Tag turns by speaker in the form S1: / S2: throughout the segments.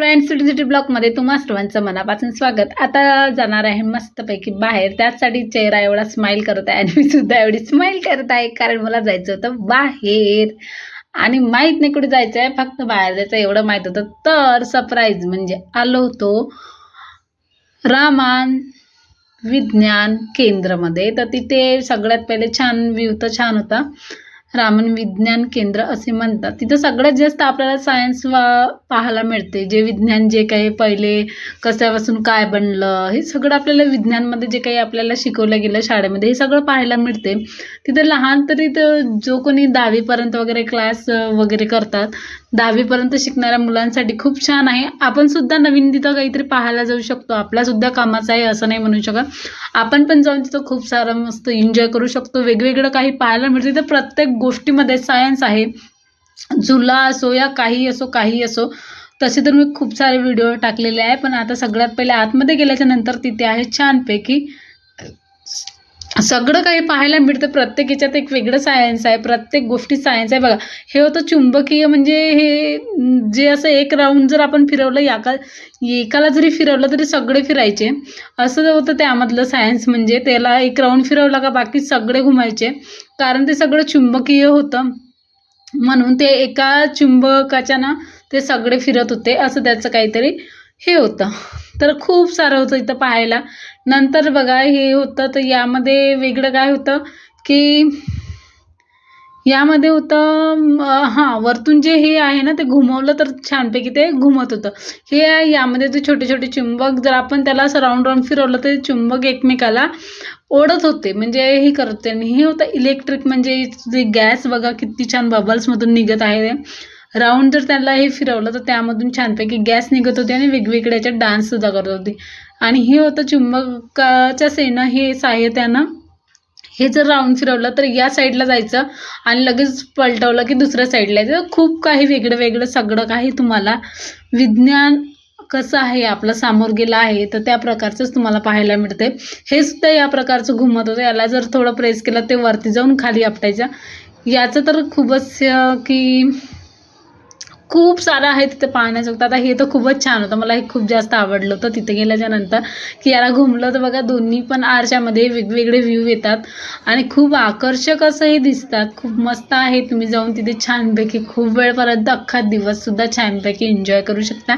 S1: Friends city city ब्लॉकमध्ये तुम्हा सर्वांचं मनापासून स्वागत. आता जाणार आहे मस्तपैकी बाहेर. त्याचसाठी चेहरा एवढा स्माईल करत आहे आणि मी सुद्धा एवढी स्माईल करत आहे कारण मला जायचं होतं बाहेर. आणि माहीत नाही कुठे जायचं आहे फक्त बाहेर जायचं एवढं माहीत होतं. तर सरप्राईज म्हणजे आलो होतो रामान विज्ञान केंद्रमध्ये. तर तिथे सगळ्यात पहिले छान व्ह्यू तर छान होता. रामन विज्ञान केंद्र असे म्हणतात. तिथं सगळ्यात जास्त आपल्याला सायन्स वा पाहायला मिळते. जे विज्ञान जे काही पहिले कशापासून काय बनलं हे सगळं आपल्याला विज्ञानमध्ये जे काही आपल्याला शिकवलं गेलं शाळेमध्ये हे सगळं पाहायला मिळते. तिथं लहान तरी तर जो कोणी दहावीपर्यंत वगैरे क्लास वगैरे करतात दहावीपर्यंत शिकणाऱ्या मुलांसाठी खूप छान आहे. आपण सुद्धा नवीन तिथं काहीतरी पाहायला जाऊ शकतो. आपल्यासुद्धा कामाचं आहे असं नाही म्हणू शकत. आपण पण जाऊन तिथं खूप सारं मस्त एन्जॉय करू शकतो. वेगवेगळं काही पाहायला मिळतं. तिथं प्रत्येक गोष्टीमध्ये सायन्स आहे. झुला असो या काही असो काही असो. तसे तर मी खूप सारे व्हिडिओ टाकलेले आहे. पण आता सगळ्यात पहिले आतमध्ये गेल्याच्यानंतर तिथे आहे छानपैकी सगळं काही पाहायला मिळतं. प्रत्येक याच्यात एक वेगळं सायन्स आहे. प्रत्येक गोष्टी सायन्स आहे. बघा हे होतं चुंबकीय म्हणजे हे जे असं एक राऊंड जर आपण फिरवलं याका एकाला जरी फिरवलं तरी सगळे फिरायचे. असं होतं त्यामधलं सायन्स म्हणजे. त्याला एक राऊंड फिरवला का बाकी सगळे घुमायचे. कारण ते सगळं चुंबकीय होतं. म्हणून ते एका चुंबकाच्या ना ते सगळे फिरत होते. असं त्याचं काहीतरी हे होतं. तर खूप सारं होतं इथं पाहायला. नंतर बघा हे होतं तर यामध्ये वेगळं काय होतं की यामध्ये होतं हां वरतून जे हे आहे ना ते घुमवलं तर छानपैकी ते घुमत होतं. हे आहे यामध्ये ते छोटे छोटे चुंबक जर आपण त्याला असं राऊंड राऊंड फिरवलं तर चुंबक एकमेकाला ओढत होते. म्हणजे हे करते आणि हे होतं इलेक्ट्रिक म्हणजे जे गॅस बघा किती छान बबल्समधून निघत आहे. राऊंड जर त्याला हे फिरवलं तर त्यामधून छानपैकी गॅस निघत होती आणि वेगवेगळ्या याच्यात डान्ससुद्धा करत होते. आणि हे होतं चुंबकाच्या सेनं हे साह्यत्यानं हे जर राऊंड फिरवलं तर या साईडला जायचं आणि लगेच पलटवलं की दुसऱ्या साईडला यायचं खूप काही वेगळं वेगळं सगळं काही तुम्हाला विज्ञान कसं आहे आपलं सामोर गेलं आहे तर त्या प्रकारचंच तुम्हाला पाहायला मिळते हे सुद्धा या प्रकारचं घुमत होतं. याला जर थोडं प्रेस केलं ते वरती जाऊन खाली आपटायचं. याचं तर खूपच की खूप सारं आहे तिथे पाहण्याजोगतं आता हे तर खूपच छान होतं. मला हे खूप जास्त आवडलं होतं तिथे गेल्याच्यानंतर की याला घुमलं तर बघा दोन्ही पण आरशामध्ये वेगवेगळे व्ह्यू येतात. आणि खूप आकर्षक असं हे दिसतात. खूप मस्त आहे. तुम्ही जाऊन तिथे छानपैकी खूप वेळपर्यंत अख्खा दिवससुद्धा छानपैकी एन्जॉय करू शकता.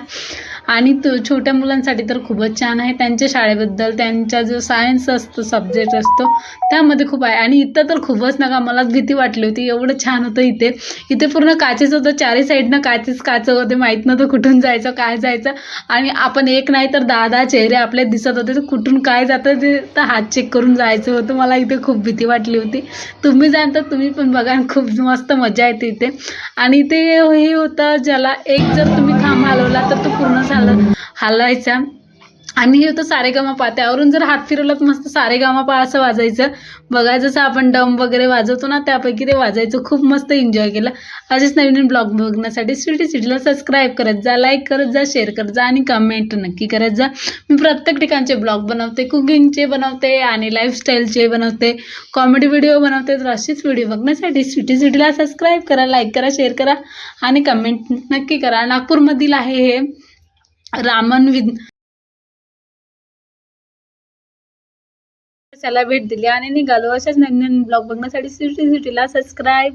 S1: आणि तो छोट्या मुलांसाठी तर खूपच छान आहे. त्यांच्या शाळेबद्दल त्यांचा जो सायन्स असतो सब्जेक्ट असतो त्यामध्ये खूप आहे. आणि इथं तर खूपच नका मला भीती वाटली होती. एवढं छान होतं इथे. इथे पूर्ण काचेच होतं. चारही साईडनं काचेच काच होते. माहीत नव्हतं कुठून जायचं काय जायचं. आणि आपण एक नाही तर दहा दहा चेहरे आपले दिसत होते. तर कुठून काय जातं ते तर हात चेक करून जायचं होतं. मला इथे खूप भीती वाटली होती. तुम्ही जाण तर तुम्ही पण बघा. खूप मस्त मजा येते इथे. आणि ते हे होतं ज्याला एक जर तुम्ही खांब हलवला तर तो पूर्ण झालं. हलवायचा. आणि हे होतं सारेगामापा त्यावरून जर हात फिरवलं तर मस्त सारेगामापा असं वाजायचं. बघा जसं आपण डम वगैरे वाजवतो ना त्यापैकी ते वाजायचं. खूप मस्त एन्जॉय केलं. असेच नवीन नवीन ब्लॉग बघण्यासाठी स्वीटी सिटीला सबस्क्राईब करत जा लाईक करत जा शेअर करत जा आणि कमेंट नक्की करत जा. मी प्रत्येक ठिकाणचे ब्लॉग बनवते कुकिंगचे बनवते आणि लाईफस्टाईलचे बनवते. कॉमेडी व्हिडिओ बनवते तर असेच व्हिडिओ बघण्यासाठी स्वीटी सिटीला सबस्क्राईब करा लाईक करा शेअर करा आणि कमेंट नक्की करा. नागपूरमधील आहे हे रामन विद त्याला भेट दिली आणि निघालो. अशाच नवीन नवीन ब्लॉग बघण्यासाठी सिटी सिटीला सबस्क्राईब